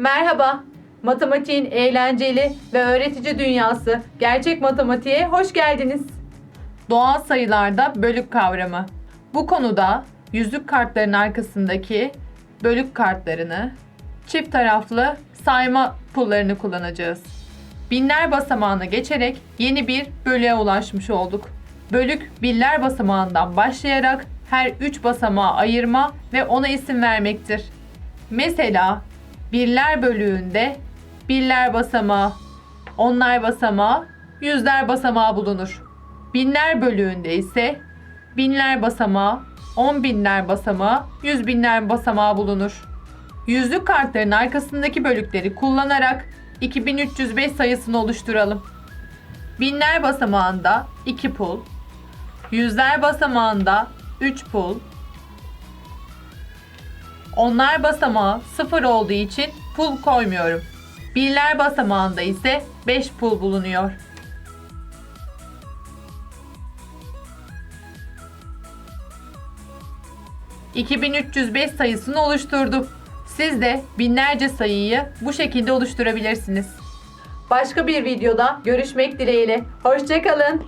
Merhaba. Matematiğin eğlenceli ve öğretici dünyası gerçek matematiğe hoş geldiniz. Doğal sayılarda bölük kavramı. Bu konuda yüzlük kartların arkasındaki bölük kartlarını, çift taraflı sayma pullarını kullanacağız. Binler basamağına geçerek yeni bir bölüğe ulaşmış olduk. Bölük birler basamağından başlayarak her üç basamağı ayırma ve ona isim vermektir. Mesela birler bölüğünde birler basamağı, onlar basamağı, yüzler basamağı bulunur. Binler bölüğünde ise binler basamağı, on binler basamağı, yüz binler basamağı bulunur. Yüzlük kartların arkasındaki bölükleri kullanarak 2305 sayısını oluşturalım. Binler basamağında 2 pul, yüzler basamağında 3 pul, onlar basamağı 0 olduğu için pul koymuyorum. Birler basamağında ise 5 pul bulunuyor. ...2305 sayısını oluşturdum. Siz de binlerce sayıyı bu şekilde oluşturabilirsiniz. Başka bir videoda görüşmek dileğiyle. Hoşçakalın.